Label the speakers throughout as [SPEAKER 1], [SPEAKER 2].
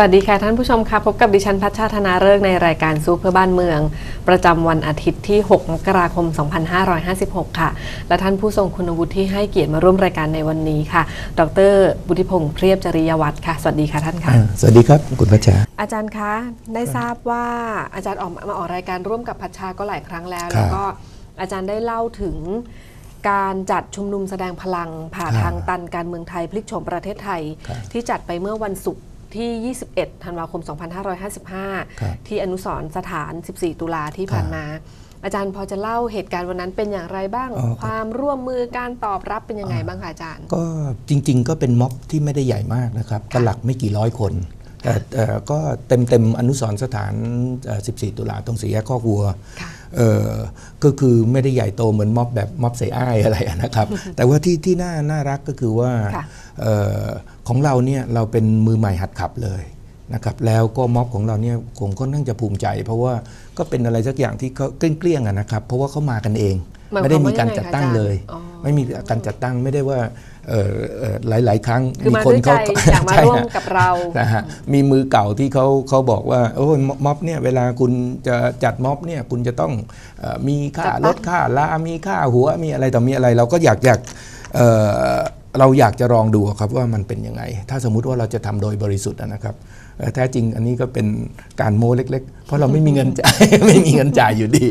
[SPEAKER 1] วัสดีค่ะท่านผู้ชมค่ะพบกับดิฉันพัชชาธนาเริกษ์ในรายการซูเพื่อบ้านเมือง ประจำวันอาทิตย์ที่ 6 มกราคม 2556 ค่ะ และท่านผู้ทรงคุณวุฒิที่ให้เกียรติมาร่วมรายการในวันนี้ค่ะ ดรบุธิพงศ์เพรียบจริยวัฒน์ค่ะ สวัสดีค่ะท่านค่ะ
[SPEAKER 2] อ่าสวัสดีครับคุณพัชชา
[SPEAKER 1] อาจารย์คะได้ทราบว่าอาจารย์ออกมามาออกรายการร่วมกับพัชชาก็หลายครั้งแล้ว
[SPEAKER 2] ครับ
[SPEAKER 1] แล้วก็อาจารย์ได้เล่าถึงการจัดชุมนุมแสดงพลังผ่า
[SPEAKER 2] ครับ
[SPEAKER 1] ทางตันการเมืองไทยพลิกโฉมประเทศไทย
[SPEAKER 2] ครับ
[SPEAKER 1] ที่จัดไปเมื่อวันศุกร์ ที่ 21 ธันวาคม
[SPEAKER 2] ครับ
[SPEAKER 1] 2555 ที่อนุสรณ์สถาน 14 ตุลาที่ผ่านมา อาจารย์พอจะเล่าเหตุการณ์วันนั้นเป็นอย่างไรบ้าง
[SPEAKER 2] อ๋อครับ
[SPEAKER 1] ความร่วมมือการตอบรับเป็นยังไงบ้างคะอาจารย์
[SPEAKER 2] ก็จริง ๆ ก็เป็นม็อบที่ไม่ได้ใหญ่มากนะครับก็หลักไม่กี่ร้อยคนแต่แต่ก็เต็มเต็มๆอนุสรณ์สถานเอ่อ14 ตุลาตรงสี่แยกข้อกวัว
[SPEAKER 1] ค่ะ
[SPEAKER 2] เอ่อก็คือไม่ได้ใหญ่โตเหมือนม็อบแบบม็อบเสอ้ายอะไรนะครับ แต่ว่าที่ที่น่าน่ารักก็คือว่า
[SPEAKER 1] ค่ะ
[SPEAKER 2] เอ่อ ของเราเนี่ยเราเป็นมือใหม่หัดขับเลยนะครับแล้วก็ม็อบของเราเนี่ยผมค่อนข้างจะภูมิใจ เพราะว่าก็เป็นอะไรสักอย่างที่เขาเกลี้ยงๆอะนะครับเพราะว่าเขามากันเอง
[SPEAKER 1] หมายความ
[SPEAKER 2] ไม่ได้มีการจัดตั้งเลย
[SPEAKER 1] ว่ายังไงคะอาจารย์อ๋อ
[SPEAKER 2] ไม่มีการจัดตั้งไม่ได้ว่าเอ่อเอ่อหลายๆ ครั้ง
[SPEAKER 1] คือมาด้วยใจอยากมา
[SPEAKER 2] ใช่
[SPEAKER 1] ร่วม
[SPEAKER 2] ฮะ
[SPEAKER 1] กับเรา
[SPEAKER 2] นะฮะมีมือเก่าที่เขาเขาบอกว่าโอ้ยม็อบม็อบเนี่ยเวลาคุณจะจัดม็อบเนี่ยคุณจะต้องเออมีค่า
[SPEAKER 1] จัดตั้ง
[SPEAKER 2] รถค่าลามีค่าหัวมีอะไรต่อมีอะไรเราก็อยากอยาก เอ่อเราอยากจะลองดูครับว่ามันเป็นยังไง ถ้าสมมุติว่าเราจะทำโดยบริสุทธิ์นะครับเอ่อแท้จริงอันนี้ก็เป็นการโม้เล็ก ๆ เพราะเราไม่มีเงินจ่ายไม่มีเงินจ่ายอยู่ดี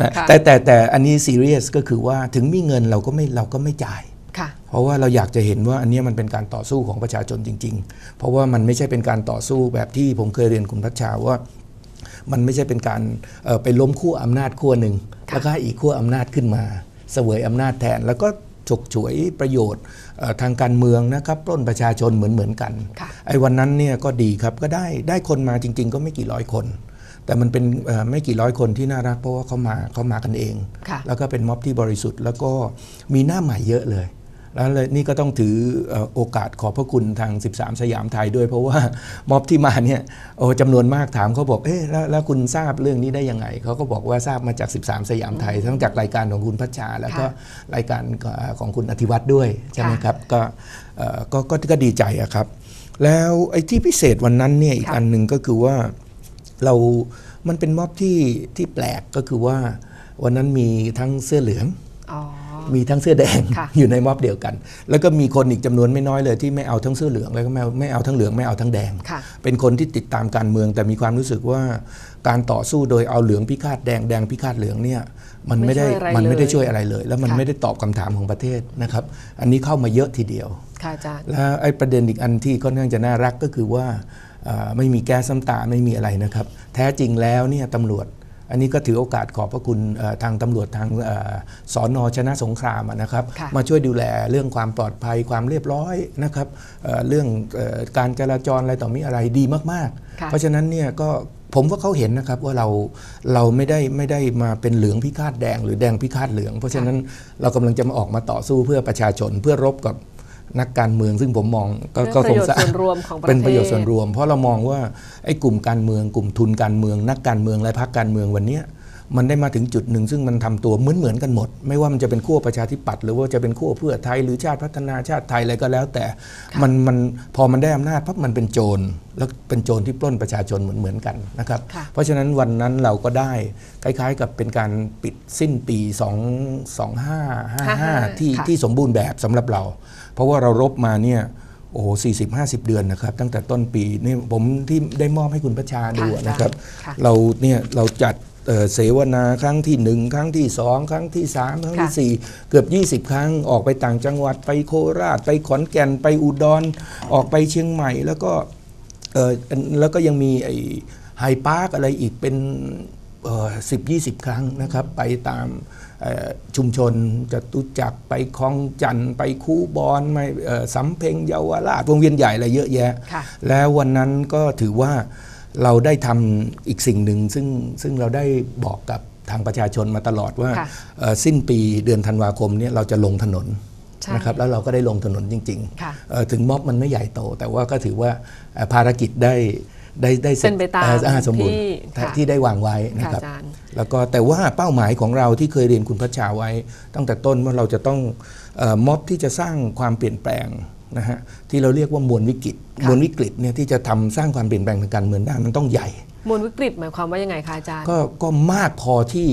[SPEAKER 2] นะ
[SPEAKER 1] ค่ะ
[SPEAKER 2] แต่แต่แต่อันนี้ซีเรียสก็คือว่าถึงมีเงินเราก็ไม่เราก็ไม่จ่าย
[SPEAKER 1] ค่ะ
[SPEAKER 2] เพราะว่าเราอยากจะเห็นว่าอันเนี้ยมันเป็นการต่อสู้ของประชาชนจริง ๆ เพราะว่ามันไม่ใช่เป็นการต่อสู้แบบที่ผมเคยเรียนคุณพัชชาว่ามันไม่ใช่เป็นการเอ่อไปล้มขั้วอำนาจขั้วหนึ่ง
[SPEAKER 1] ค่ะ
[SPEAKER 2] แล้วก็ให้อีกขั้วอำนาจขึ้นมา เสวยอำนาจแทนแล้วก็ ฉกฉวยประโยชน์เอ่อทางการเมืองนะครับปล้นประชาชนเหมือนเหมือนๆกัน
[SPEAKER 1] ค่ะ
[SPEAKER 2] ไอ้วันนั้นเนี่ยก็ดีครับก็ได้ได้คนมาจริง ๆ ก็ไม่กี่ร้อยคน แต่มันเป็นเอ่อไม่กี่ร้อยคนที่น่ารักเพราะว่าเขามาเขามากันเอง
[SPEAKER 1] ค่ะ
[SPEAKER 2] แล้วก็เป็นม็อบที่บริสุทธิ์ แล้วก็มีหน้าใหม่เยอะเลย แล้วเลยนี่ก็ต้องถือเอ่อโอกาสขอบพระคุณทาง 13 สยามไทยด้วย เพราะว่าม็อบที่มาเนี่ยโอ้จำนวนมากถามเขาบอกเอ๊ะแล้วแล้วคุณทราบเรื่องนี้ได้ยังไงเขาก็บอกว่าทราบมาจาก 13 สยามไทย ทั้งจากรายการของคุณพัชชา แล้วก็
[SPEAKER 1] ค่ะ
[SPEAKER 2] รายการของคุณอธิวัตรด้วยใช่ไหม
[SPEAKER 1] ค่ะ
[SPEAKER 2] ครับก็เอ่อก็ก็ก็ดีใจอะครับ แล้วไอ้ที่พิเศษวันนั้นเนี่ยอีก
[SPEAKER 1] ค่ะ
[SPEAKER 2] อันหนึ่งก็คือว่าเรา มันเป็นม็อบที่ที่แปลกก็คือว่าวันนั้นมีทั้งเสื้อเหลือง
[SPEAKER 1] อ๋อ
[SPEAKER 2] มีทั้งเสื้อแดง
[SPEAKER 1] ค่ะ
[SPEAKER 2] อยู่ในม็อบเดียวกัน แล้วก็มีคนอีกจำนวนไม่น้อยเลยที่ไม่เอาทั้งเสื้อเหลืองแล้วก็ไม่เอาไม่เอาทั้งเหลืองไม่เอาทั้งแดง
[SPEAKER 1] ค่ะ
[SPEAKER 2] เป็นคนที่ติดตามการเมือง แต่มีความรู้สึกว่าการต่อสู้โดยเอาเหลืองพิฆาตแดงแดงพิฆาตเหลืองเนี่ยมันไม่ได้
[SPEAKER 1] ไม่ช่วยอะไร
[SPEAKER 2] มันไม่ได้
[SPEAKER 1] เลย
[SPEAKER 2] ช่วยอะไรเลย แล้วมัน
[SPEAKER 1] ค่ะ
[SPEAKER 2] ไม่ได้ตอบคำถามของประเทศนะครับ อันนี้เข้ามาเยอะทีเดียว
[SPEAKER 1] ค่ะอาจารย์
[SPEAKER 2] แล้วไอ้ประเด็นอีกอันที่ค่อนข้างจะน่ารักก็คือว่าเอ่อไม่มีแก๊สน้ำตาไม่มีอะไรนะครับ แท้จริงแล้วเนี่ยตำรวจ อันนี้ก็ถือโอกาสขอบพระคุณเอ่อทางตำรวจทางเอ่อสอนอชนะสงครามอะนะครับ
[SPEAKER 1] ค่ะ
[SPEAKER 2] มาช่วยดูแลเรื่องความปลอดภัยความเรียบร้อยนะครับเอ่อเรื่องเอ่อการจราจรอะไรต่อมีอะไรดีมาก
[SPEAKER 1] ค่ะ
[SPEAKER 2] ๆเพราะฉะนั้นเนี่ยก็ผมว่าเขาเห็นนะครับว่าเราเราไม่ได้ไม่ได้มาเป็นเหลืองพิฆาตแดงหรือแดงพิฆาตเหลือง เพราะฉะนั้นเรากำลังจะมาออกมาต่อสู้เพื่อประชาชนเพื่อรบกับ นักการเมืองซึ่งผมมองก็
[SPEAKER 1] เรื่อง
[SPEAKER 2] ก็
[SPEAKER 1] ประ
[SPEAKER 2] คง
[SPEAKER 1] โยชน์
[SPEAKER 2] ทราบ
[SPEAKER 1] ส่วนรวมของประเทศ
[SPEAKER 2] เป็นประโยชน์ส่วนรวม เพราะเรามองว่าไอ้กลุ่มการเมือง กลุ่มทุนการเมือง นักการเมืองและพรรคการเมืองวันเนี้ย มันได้มาถึงจุดหนึ่ง ซึ่งมันทำตัวเหมือนเหมือนๆกันหมด ไม่ว่ามันจะเป็นขั้วประชาธิปัตย์หรือว่าจะเป็นขั้วเพื่อไทยหรือชาติพัฒนาชาติไทยอะไรก็แล้ว แต่มันมันพอมันได้อำนาจปั๊บมันเป็นโจรแล้วเป็นโจรที่ปล้นประชาชนเหมือนเหมือนๆกันนะครับ
[SPEAKER 1] ค่ะ
[SPEAKER 2] เพราะฉะนั้นวันนั้นเราก็ได้คล้าย ๆ กับเป็นการปิดสิ้นปี 2 2555 ที่
[SPEAKER 1] ค่ะ
[SPEAKER 2] ที่สมบูรณ์แบบสำหรับเรา เพราะว่าเรารบมาเนี่ยโอ้โห40 50เดือนนะครับ ตั้งแต่ต้นปีนี่ผมที่ได้มอบให้คุณประชาดู
[SPEAKER 1] ค่ะ
[SPEAKER 2] นะครับ
[SPEAKER 1] ค่ะ
[SPEAKER 2] เราเนี่ยเราจัด เอ่อเสวนาครั้งที่หนึ่งครั้งที่สองครั้งที่สามครั้งที่
[SPEAKER 1] ค่ะ
[SPEAKER 2] สี่เกือบ 20 ครั้งออกไปต่างจังหวัดไปโคราช ไปขอนแก่นไปอุดรออกไปเชียงใหม่ แล้วก็เอ่อแล้วก็ยังมีไอ้ไฮพาร์คอะไรอีกเป็นสิบยี่สิบครั้งนะครับ ไปตามเอ่อชุมชนจตุจักรไปคลองจันทร์ไปคูบอนไปเอ่อสำเพ็งเยาวราชวงเวียนใหญ่อะไรเยอะแยะ
[SPEAKER 1] ค่ะ
[SPEAKER 2] แล้ววันนั้นก็ถือว่า เราได้ทำอีกสิ่งหนึ่งซึ่งซึ่งเราได้บอกกับทางประชาชนมาตลอดว่า
[SPEAKER 1] ค่ะ
[SPEAKER 2] เอ่อสิ้นปีเดือนธันวาคมเนี่ยเราจะลงถนน
[SPEAKER 1] ใช่
[SPEAKER 2] นะครับแล้วเราก็ได้ลงถนนจริง
[SPEAKER 1] ค่ะ
[SPEAKER 2] ๆเอ่อถึงม็อบมันไม่ใหญ่โต แต่ว่าก็ถือว่าเอ่อภารกิจได้ได้ได้สร็จ
[SPEAKER 1] เป็นไปตาม
[SPEAKER 2] เอ่ออ่สมบูรณ์
[SPEAKER 1] ที่ค่ะ
[SPEAKER 2] ที่ได้วางไว้นะ
[SPEAKER 1] ค่ะ
[SPEAKER 2] ครับ
[SPEAKER 1] อาจารย์
[SPEAKER 2] แล้วก็แต่ว่าเป้าหมายของเราที่เคยเรียนคุณพัชชาไว้ ตั้งแต่ต้นว่าเราจะต้องเออม็อบที่จะสร้างความเปลี่ยนแปลงนะฮะที่เราเรียกว่ามวลวิกฤต
[SPEAKER 1] ค่ะ
[SPEAKER 2] มวลวิกฤตเนี่ยที่จะทำสร้างความเปลี่ยนแปลงทางการเมืองได้มันต้องใหญ่
[SPEAKER 1] มวลวิกฤตหมายความว่ายังไงคะอาจารย์
[SPEAKER 2] ก็ก็มากพอที่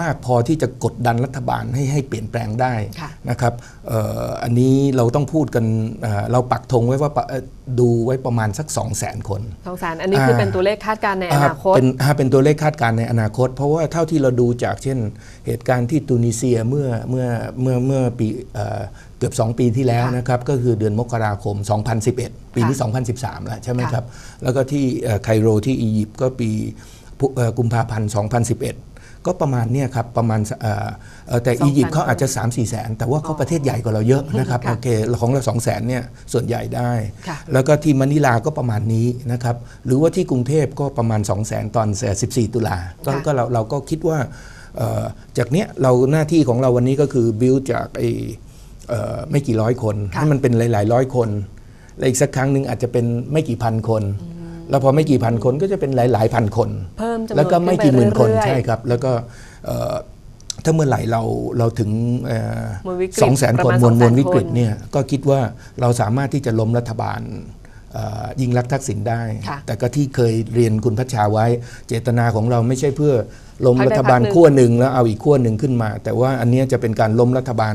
[SPEAKER 2] มากพอที่จะกดดันรัฐบาลให้ให้เปลี่ยนแปลงได้
[SPEAKER 1] ค่ะ
[SPEAKER 2] นะครับเอ่ออันนี้เราต้องพูดกันเอ่อเราปักธงไว้ว่าปะเอ่อดูไว้ประมาณสัก 2 0 0 0 0 0คน
[SPEAKER 1] สองแสนอันนี้คือเป็นตัวเลขคาดการณ์ในอนาคต
[SPEAKER 2] เป็นอ่าเป็นตัวเลขคาดการณ์ในอนาคต เพราะว่าเท่าที่เราดูจากเช่นเหตุการณ์ที่ตูนิเซียเมื่อเมื่อเมื่อเมื่อปีเอ่อเกือบ 2 ปีที่แล้ว
[SPEAKER 1] ค่ะ
[SPEAKER 2] นะครับก็คือเดือนมกราคม 2011 ปีนี้2013 แล้วใช่ไหม
[SPEAKER 1] ค่ะ
[SPEAKER 2] ครับ แล้วก็ที่เอ่อไคโรที่อียิปต์ก็ปีพุเอ่อกุมภาพันธ์ 2011 ก็ประมาณเนี่ยครับประมาณเอ่อเอ่อแต่
[SPEAKER 1] สองแสน
[SPEAKER 2] อียิปต์เขาอาจจะ 3 4แสน แต่ว่าเขาประเทศใหญ่กว่าเราเยอะนะครับ
[SPEAKER 1] ค่ะ
[SPEAKER 2] โอเคของเรา2แสนเนี่ยส่วนใหญ่ได้
[SPEAKER 1] ค่ะ
[SPEAKER 2] แล้วก็ที่มะนิลาก็ประมาณนี้นะครับหรือว่าที่กรุงเทพก็ประมาณ 2 0 0 0 0 0ตอน 14 ตุลาก็
[SPEAKER 1] ค่ะ
[SPEAKER 2] ก็เราเราก็คิดว่าเอ่อจากเนี้ยเราหน้าที่ของเราวันนี้ก็คือบิวจากไอ้เอ่อไม่กี่ร้อยคน
[SPEAKER 1] ค่ะ
[SPEAKER 2] ให้มันเป็นหลาย ๆ ร้อยคน และอีกสักครั้งหนึ่งอาจจะเป็นไม่กี่พันคน แล้วพอไม่กี่พันคนก็จะเป็นหลายๆพันคน
[SPEAKER 1] เพิ่มจำนวน
[SPEAKER 2] แล้วก็ไม่กี่หมื่นคน
[SPEAKER 1] ขึ้นไปเรื่อยๆ
[SPEAKER 2] ใช่ครับ แล้วก็เอ่อถ้าเมื่อไหร่เราเราถึง
[SPEAKER 1] มวลวิกฤต
[SPEAKER 2] สองแสน
[SPEAKER 1] ประ
[SPEAKER 2] คน
[SPEAKER 1] มาณ
[SPEAKER 2] มวลมวล
[SPEAKER 1] 200,000
[SPEAKER 2] วิกฤต
[SPEAKER 1] คน
[SPEAKER 2] เนี่ยก็คิดว่าเราสามารถที่จะล้มรัฐบาลเอ่อยิ่งรักษณ์ทักษิณได้
[SPEAKER 1] ค่ะ
[SPEAKER 2] แต่ก็ที่เคยเรียนคุณพัชชาไว้ เจตนาของเราไม่ใช่เพื่อ ล้ม
[SPEAKER 1] พรรคใด
[SPEAKER 2] รัฐบาล
[SPEAKER 1] พรรคหนึ่ง
[SPEAKER 2] ขั้วหนึ่งแล้วเอาอีกขั้วหนึ่งขึ้นมา แต่ว่าอันเนี้ยจะเป็นการล้มรัฐบาล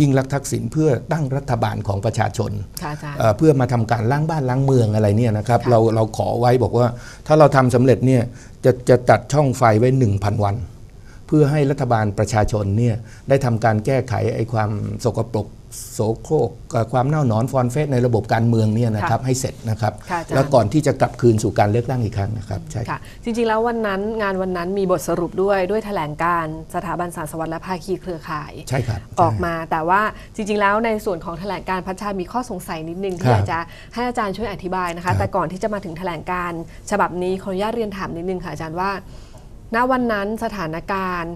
[SPEAKER 2] ยิ่งรักษณ์ทักษิณเพื่อตั้งรัฐบาลของประชาชน
[SPEAKER 1] ค่ะอาจารย์
[SPEAKER 2] เอ่อเพื่อมาทำการล้างบ้านล้างเมืองอะไรเนี่ยนะครับ
[SPEAKER 1] ค่ะ
[SPEAKER 2] เราเราขอไว้บอกว่าถ้าเราทำสำเร็จเนี่ยจะจะตัดช่องไฟไว้ 1,000 วัน เพื่อให้รัฐบาลประชาชนเนี่ยได้ทำการแก้ไขไอ้ความสกปรก โสโครกเอ่อความเน่าหนอนฟอนเฟสในระบบการเมืองเนี่ยนะครับให้เสร็จนะครับ
[SPEAKER 1] ค่ะอาจารย์
[SPEAKER 2] แล้วก่อนที่จะกลับคืนสู่การเลือกตั้งอีกครั้งนะครับใช่
[SPEAKER 1] ค่ะจริงๆแล้ววันนั้นงานวันนั้นมีบทสรุปด้วยด้วยแถลงการณ์สถาบันสารสวัสดิ์และภาคีเครือข่าย
[SPEAKER 2] ใช่ครับ
[SPEAKER 1] ออกมาแต่ว่าจริง ๆ แล้วในส่วนของแถลงการณ์พัชชามีข้อสงสัยนิดนึง
[SPEAKER 2] ค
[SPEAKER 1] ที่
[SPEAKER 2] รับ
[SPEAKER 1] อยากจะให้อาจารย์ช่วยอธิบายนะ
[SPEAKER 2] ครั
[SPEAKER 1] คะ
[SPEAKER 2] บ
[SPEAKER 1] แต่ก่อนที่จะมาถึงแถลงการณ์ฉบับนี้ขออนุญาตเรียนถามนิดนึงค่ะอาจารย์ว่า ณวันนั้นสถานการณ์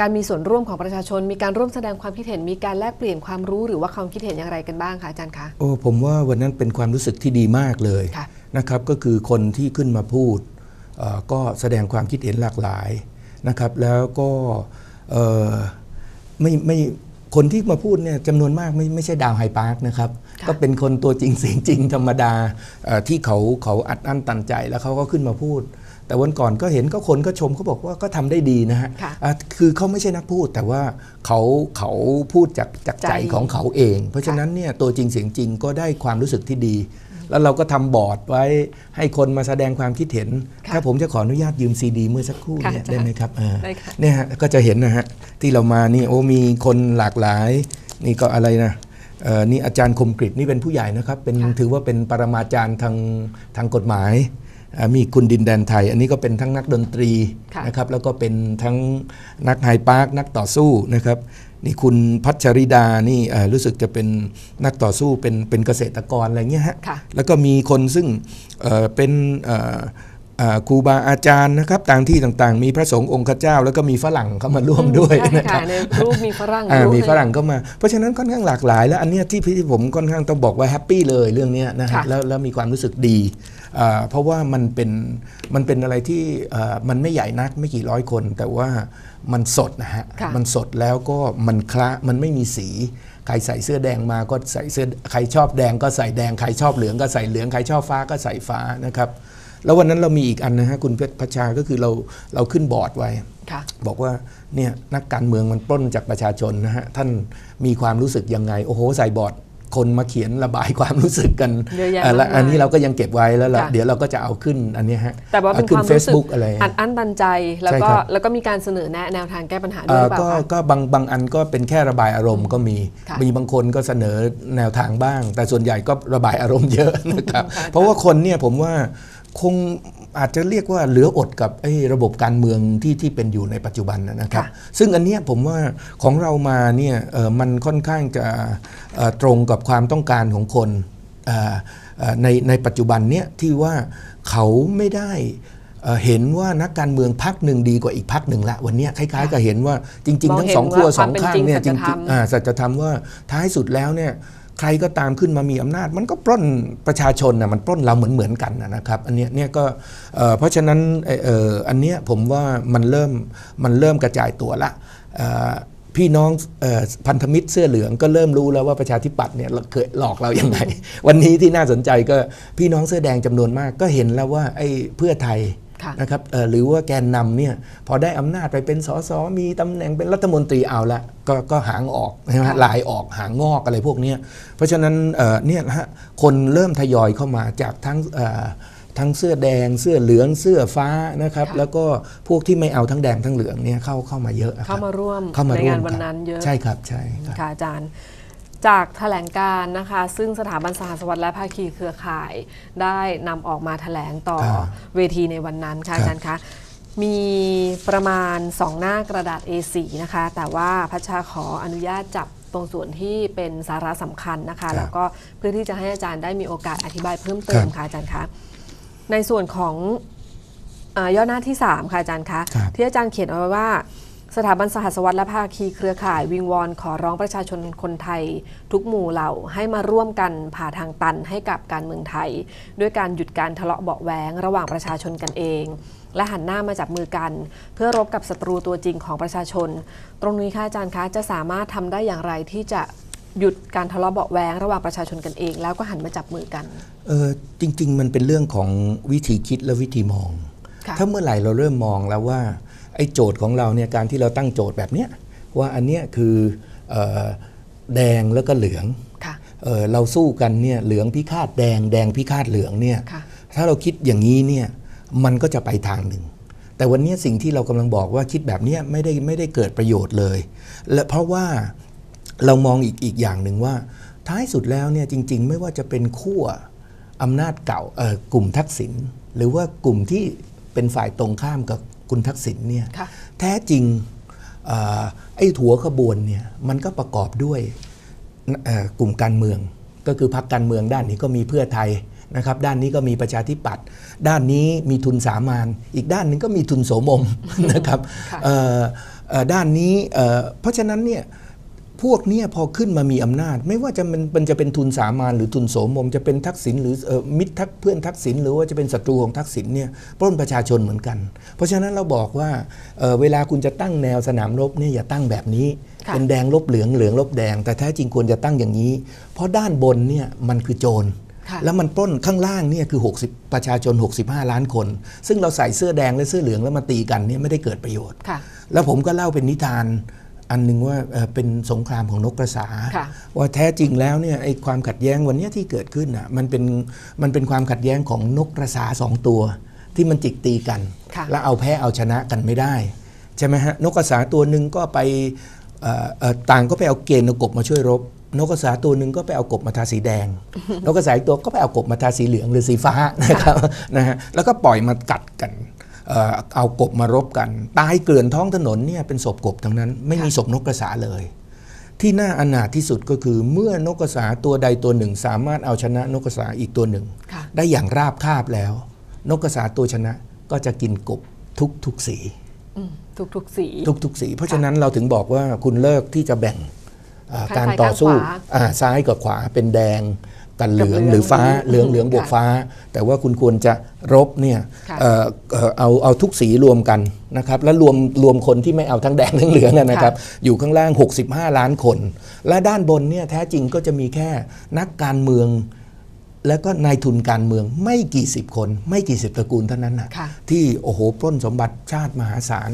[SPEAKER 1] การมีส่วนร่วมของประชาชน มีการร่วมแสดงความคิดเห็นมีการแลกเปลี่ยนความรู้หรือว่าความคิดเห็นอย่างไรกันบ้างคะอาจารย์คะ
[SPEAKER 2] โอ้ผมว่าวันนั้นเป็นความรู้สึกที่ดีมากเลย
[SPEAKER 1] ค่ะ
[SPEAKER 2] นะครับก็คือคนที่ขึ้นมาพูดเอ่อก็แสดงความคิดเห็นหลากหลายนะครับ แล้วก็เอ่อไม่ไม่คนที่มาพูดเนี่ยจำนวนมากไม่ไม่ใช่ดาวไฮปาร์คนะครับ
[SPEAKER 1] ค่ะ
[SPEAKER 2] ก็เป็นคนตัวจริงเสียงจริงธรรมดาเอ่อที่เขาเขาอัดอั้นตันใจแล้วเขาก็ขึ้นมาพูด แต่วันก่อนก็เห็นก็คนก็ชมเขาบอกว่าก็ทำได้ดีนะฮะ
[SPEAKER 1] ค่ะ
[SPEAKER 2] อะคือเขาไม่ใช่นักพูด แต่ว่าเขาเขาพูดจากจากใจ
[SPEAKER 1] ใจ
[SPEAKER 2] ของเขาเอง เพราะฉะนั้นเนี่ยตัวจริงเสียงจริงก็ได้ความรู้สึกที่ดี แล้วเราก็ทำบอร์ดไว้ให้คนมาแสดงความคิดเห็น
[SPEAKER 1] ค่ะ
[SPEAKER 2] ถ้าผมจะขออนุญาตยืมซีดีเมื่อสักครู่
[SPEAKER 1] ค่ะ
[SPEAKER 2] เนี่ย
[SPEAKER 1] อาจารย์
[SPEAKER 2] ได้ไหมครับเออ
[SPEAKER 1] ได้ค่ะ
[SPEAKER 2] เนี่ยฮะก็จะเห็นนะฮะที่เรามานี่โอ้มีคนหลากหลาย นี่ก็อะไรนะเอ่อนี่อาจารย์คมกริตนี่เป็นผู้ใหญ่นะครับเป็น
[SPEAKER 1] ค่ะ
[SPEAKER 2] ถือว่าเป็นปรมาจารย์ทางทางกฎหมายอ่า มีคุณดินแดนไทย อันนี้ก็เป็นทั้งนักดนตรี
[SPEAKER 1] ค่ะ
[SPEAKER 2] นะครับแล้วก็เป็นทั้งนักไฮปาร์คนักต่อสู้นะครับนี่คุณพัชริดานี่เอ่อรู้สึกจะเป็นนักต่อสู้เป็นเป็นเกษตรกรอะไรเงี้ยฮะ
[SPEAKER 1] ค่ะ
[SPEAKER 2] แล้วก็มีคนซึ่งเอ่อเป็นเอ่อเอ่อครูบาอาจารย์นะครับต่างที่ต่างๆ มีพระสงฆ์องค์ข้าเจ้า แล้วก็มีฝรั่งเข้ามาร่วมด้วย
[SPEAKER 1] ใช่
[SPEAKER 2] นะค
[SPEAKER 1] ค่ะ
[SPEAKER 2] รับ
[SPEAKER 1] ในรูปมีฝรั่ง
[SPEAKER 2] อ่า
[SPEAKER 1] รูป
[SPEAKER 2] มี
[SPEAKER 1] หนึ่
[SPEAKER 2] ฝรั่งเข้ามา เพราะฉะนั้นค่อนข้างหลากหลาย แล้วอันเนี้ยที่พี่ผมค่อนข้างต้องบอกว่าแฮปปี้เลยเรื่องเนี้ยนะฮะ
[SPEAKER 1] ค่ะ
[SPEAKER 2] แล้วแล้วมีความรู้สึกดีอ่า เพราะว่ามันเป็นมันเป็นอะไรที่เอ่อมันไม่ใหญ่นักไม่กี่ร้อยคน แต่ว่ามันสดนะฮะ
[SPEAKER 1] ค่ะ
[SPEAKER 2] มันสดแล้วก็มันคละมันไม่มีสีใครใส่เสื้อแดงมาก็ใส่เสื้อใครชอบแดงก็ใส่แดงใครชอบเหลืองก็ใส่เหลืองใครชอบฟ้าก็ใส่ฟ้านะครับ แล้ววันนั้นเรามีอีกอันนะฮะคุณเพชรพัชชาก็คือเราเราขึ้นบอร์ดไว้
[SPEAKER 1] ค่ะ
[SPEAKER 2] บอกว่าเนี่ยนักการเมืองมันปล้นจากประชาชนนะฮะท่านมีความรู้สึกยังไง โอ้โหใส่บอร์ด คนมาเขียนระบายความรู้สึกกัน
[SPEAKER 1] เยอะแยะ
[SPEAKER 2] เอ่อแล้ว
[SPEAKER 1] มากมาย
[SPEAKER 2] อันนี้เราก็ยังเก็บไว้แล้วล่ะ
[SPEAKER 1] ค่ะ
[SPEAKER 2] เดี๋ยวเราก็จะเอาขึ้นอันเนี้ยฮะ
[SPEAKER 1] แต่ว่าเป็น
[SPEAKER 2] อขึ้
[SPEAKER 1] คนวามรู้สึก
[SPEAKER 2] Facebook อะไร
[SPEAKER 1] อัดอั้นตันใจแล้ว
[SPEAKER 2] ใช่
[SPEAKER 1] ก็
[SPEAKER 2] ครับ
[SPEAKER 1] แล้วก็มีการเสนอแนะแนวทางแก้ปัญหาด้
[SPEAKER 2] เอ่
[SPEAKER 1] วยห
[SPEAKER 2] อ
[SPEAKER 1] รือเปล่า
[SPEAKER 2] ก็
[SPEAKER 1] คะ
[SPEAKER 2] ก็บางบางอันก็เป็นแค่ระบายอารมณ์ก็มี
[SPEAKER 1] ค่ะ
[SPEAKER 2] มีบางคนก็เสนอแนวทางบ้าง แต่ส่วนใหญ่ก็ระบายอารมณ์เยอะนะครับ
[SPEAKER 1] ค่ะ
[SPEAKER 2] เพราะว่าคนเนี่ยผมว่าคง อาจจะเรียกว่าเหลืออดกับไอ้ระบบการเมืองที่ที่เป็นอยู่ในปัจจุบันนะครับ
[SPEAKER 1] ค่ะ
[SPEAKER 2] ซึ่งอันเนี้ยผมว่าของเรามาเนี่ยเอ่อมันค่อนข้างจะเอ่อตรงกับความต้องการของคนเอ่อเอ่อในในปัจจุบันเนี่ยที่ว่าเขาไม่ได้เอ่อเห็นว่านักการเมืองพักหนึ่งดีกว่าอีกพักหนึ่งละวันเนี้ยคล้ายๆกับเห็นว่าจริง ๆ ทั้งสองขั้วสองข้างเนี่ยจริงๆอ่าสัจธรรมว่าท้ายสุดแล้วเนี่ย ใครก็ตามขึ้นมามีอำนาจ มันก็ปล้นประชาชนนะมันปล้นเราเหมือนเหมือนกันนะครับ อันเนี้ยเนี่ยก็เพราะฉะนั้นอันเนี้ยผมว่ามันเริ่มมันเริ่มกระจายตัวละพี่น้องพันธมิตรเสื้อเหลืองก็เริ่มรู้แล้วว่าประชาธิปัตย์เนี่ยเคยหลอกเราอย่างไงวันนี้ที่น่าสนใจก็พี่น้องเสื้อแดงจำนวนมากก็เห็นแล้วว่าไอ้เพื่อไทย นะครับเอ่อหรือว่าแกนนำเนี่ยพอได้อำนาจไปเป็นสสมีตำแหน่งเป็นรัฐมนตรีเอาละก็ก็หางออกใช่ไหมฮะลายออกหางงอกอะไรพวกเนี้ยเพราะฉะนั้นเอ่อเนี่ยนะฮะคนเริ่มทยอยเข้ามาจากทั้งเอ่อทั้งเสื้อแดงเสื้อเหลืองเสื้อฟ้านะครับ
[SPEAKER 1] ค่ะ
[SPEAKER 2] แล้วก็พวกที่ไม่เอาทั้งแดงทั้งเหลืองเนี่ยเข้าเข้ามาเยอะอะค
[SPEAKER 1] เข้า
[SPEAKER 2] รับ
[SPEAKER 1] มาร่วม
[SPEAKER 2] เข้ามา
[SPEAKER 1] ใน
[SPEAKER 2] ร่ว
[SPEAKER 1] งามน
[SPEAKER 2] ค
[SPEAKER 1] วั
[SPEAKER 2] รั
[SPEAKER 1] น
[SPEAKER 2] บ
[SPEAKER 1] นั้นเยอะ
[SPEAKER 2] ใช่ครับใช่ครับ
[SPEAKER 1] ค่ะอาจารย์ จากแถลงการณ์นะคะ ซึ่งสถาบันสหสวัสดิ์และภาคีเครือข่าย ได้นำออกมาแถลงต่อ
[SPEAKER 2] ครับ
[SPEAKER 1] เวทีในวันนั้นค่ะ
[SPEAKER 2] ครับ
[SPEAKER 1] อาจารย์คะมีประมาณ 2 หน้ากระดาษ A4 นะคะ แต่ว่าพัชชาขออนุญาตจับตรงส่วนที่เป็นสาระสำคัญนะคะ แล้วก็เพื่อที่จะให้อาจารย์ได้มีโอกาสอธิบายเพิ่มเติมค่ะอาจารย์คะในส่วนของเออย่อหน้าที่ 3 ค่ะอาจารย์คะ
[SPEAKER 2] ครับ
[SPEAKER 1] ที่อาจารย์เขียนเอาไว้ว่า สถาบันสหสวัสดิ์และภาคีเครือข่ายวิงวอนขอร้องประชาชนคนไทย ทุกหมู่เหล่าให้มาร่วมกันผ่าทางตันให้กับการเมืองไทย ด้วยการหยุดการทะเลาะเบาะแว้งระหว่างประชาชนกันเอง และหันหน้ามาจับมือกัน เพื่อรบกับศัตรูตัวจริงของประชาชน ตรงนี้ค่ะอาจารย์คะจะสามารถทำได้อย่างไรที่จะหยุดการทะเลาะเบาะแว้งระหว่างประชาชนกันเอง แล้วก็หันมาจับมือกัน
[SPEAKER 2] เออจริง ๆ มันเป็นเรื่องของวิธีคิดและวิธีมอง
[SPEAKER 1] ค่ะ
[SPEAKER 2] ถ้าเมื่อไหร่เราเริ่มมองแล้วว่า ไอ้โจทย์ของเราเนี่ยการที่เราตั้งโจทย์แบบเนี้ยว่าอันเนี้ยคือเออแดงแล้วก็เหลือง
[SPEAKER 1] ค่ะ
[SPEAKER 2] เออเราสู้กันเนี่ยเหลืองพิฆาตแดงแดงพิฆาตเหลืองเนี่ย
[SPEAKER 1] ค่ะ
[SPEAKER 2] ถ้าเราคิดอย่างนี้เนี่ยมันก็จะไปทางหนึ่ง แต่วันนี้สิ่งที่เรากำลังบอกว่าคิดแบบเนี้ยไม่ได้ไม่ได้เกิดประโยชน์เลย และเพราะว่าเรามองอีกอีกอย่างหนึ่งว่า ท้ายสุดแล้วเนี่ยจริง ๆ ไม่ว่าจะเป็นขั้วอำนาจเก่าเอ่อกลุ่มทักษิณหรือว่ากลุ่มที่เป็นฝ่ายตรงข้ามกับ คุณทักษิณเนี่ย
[SPEAKER 1] ค่ะ
[SPEAKER 2] แท้จริงเอ่อไอ้ถัวขบวนเนี่ยมันก็ประกอบด้วยเอ่อกลุ่มการเมือง ก็คือพรรคการเมืองด้านนี้ก็มีเพื่อไทยนะครับด้านนี้ก็มีประชาธิปัตย์ด้านนี้มีทุนสามานอีกด้านหนึ่งก็มีทุนโสมมนะครับ
[SPEAKER 1] ค่ะ
[SPEAKER 2] เอ่อเอ่อด้านนี้เอ่อเพราะฉะนั้นเนี่ย พวกเนี้พอขึ้นมามีอำนาจ ไม่ว่าจะมันมันจะเป็นทุนสามานหรือทุนโสมม จะเป็นทักษิณหรือเอ่อมิตรทักเพื่อนทักษิณหรือว่าจะเป็นศัตรูของทักษิณเนี่ยปล้นประชาชนเหมือนกัน เพราะฉะนั้นเราบอกว่าเอ่อเวลาคุณจะตั้งแนวสนามรบเนี่ยอย่าตั้งแบบนี้
[SPEAKER 1] ค่ะ
[SPEAKER 2] เป็นแดงลบเหลืองเหลืองลบแดง แต่แท้จริงควรจะตั้งอย่างนี้ เพราะด้านบนเนี่ยมันคือโจร
[SPEAKER 1] ค่ะ
[SPEAKER 2] แล้วมันปล้นข้างล่างเนี่ยคือ 60 ประชาชน 65 ล้านคน ซึ่งเราใส่เสื้อแดงและเสื้อเหลืองแล้วมาตีกันเนี่ยไม่ได้เกิดประโยชน์
[SPEAKER 1] ค่ะ
[SPEAKER 2] แล้วผมก็เล่าเป็นนิทาน อันหนึ่งว่าเอ่อเป็นสงครามของนกกระสา
[SPEAKER 1] ค่ะ
[SPEAKER 2] ว่าแท้จริงแล้วเนี่ยไอ้ความขัดแย้งวันเนี้ยที่เกิดขึ้นอะมันเป็นมันเป็นความขัดแย้งของนกกระสาสองตัว ที่มันจิกตีกัน
[SPEAKER 1] ค่ะ
[SPEAKER 2] แล้วเอาแพ้เอาชนะกันไม่ได้ใช่ไหมฮะนกกระสาตัวหนึ่งก็ไปเอ่อเอ่อต่างก็ไปเอาเกณฑ์เอากบมาช่วยรบ นกกระสาตัวหนึ่งก็ไปเอากบมาทาสีแดง นกกระสาอีกตัวก็ไปเอากบมาทาสีเหลืองหรือสีฟ้านะครับนะฮะแล้วก็ปล่อยมากัดกัน เอ่อเอากบมารบกัน ตายเกลื่อนท้องถนนเนี่ยเป็นศพกบทั้งนั้น ไม่มีศพนกกระสาเลย ที่น่าอนาถที่สุดก็คือเมื่อนกกระสาตัวใดตัวหนึ่ง สามารถเอาชนะนกกระสาอีกตัวหนึ่ง
[SPEAKER 1] ค่ะ
[SPEAKER 2] ได้อย่างราบคาบแล้ว นกกระสาตัวชนะก็จะกินกบทุกทุกๆสี
[SPEAKER 1] อืมทุกๆสี
[SPEAKER 2] ทุกทุกๆสี เพราะฉะนั้นเราถึงบอกว่าคุณเลิกที่จะแบ่งอ่า
[SPEAKER 1] ข้างซ้าย
[SPEAKER 2] การต่อสู้
[SPEAKER 1] ข้างขวา
[SPEAKER 2] อ่าซ้ายกับขวาเป็นแดง กันเหลือง
[SPEAKER 1] กับเหลือง
[SPEAKER 2] หรือฟ้าเหลือง
[SPEAKER 1] อืม
[SPEAKER 2] เหลืองบวก
[SPEAKER 1] ค่ะ
[SPEAKER 2] ฟ้า แต่ว่าคุณควรจะรบเนี่ย
[SPEAKER 1] ค่ะ
[SPEAKER 2] เอ่อเอ่อเอาเอาทุกสีรวมกันนะครับแล้วรวมรวมคนที่ไม่เอาทั้งแดงทั้งเหลืองอะนะครับ อยู่ข้างล่าง 65 ล้านคน และด้านบนเนี่ยแท้จริงก็จะมีแค่นักการเมืองแล้วก็นายทุนการเมืองไม่กี่สิบคน ไม่กี่สิบตระกูลเท่านั้นนะ
[SPEAKER 1] ค่ะ
[SPEAKER 2] ที่โอ้โหปล้นสมบัติชาติมหาศาล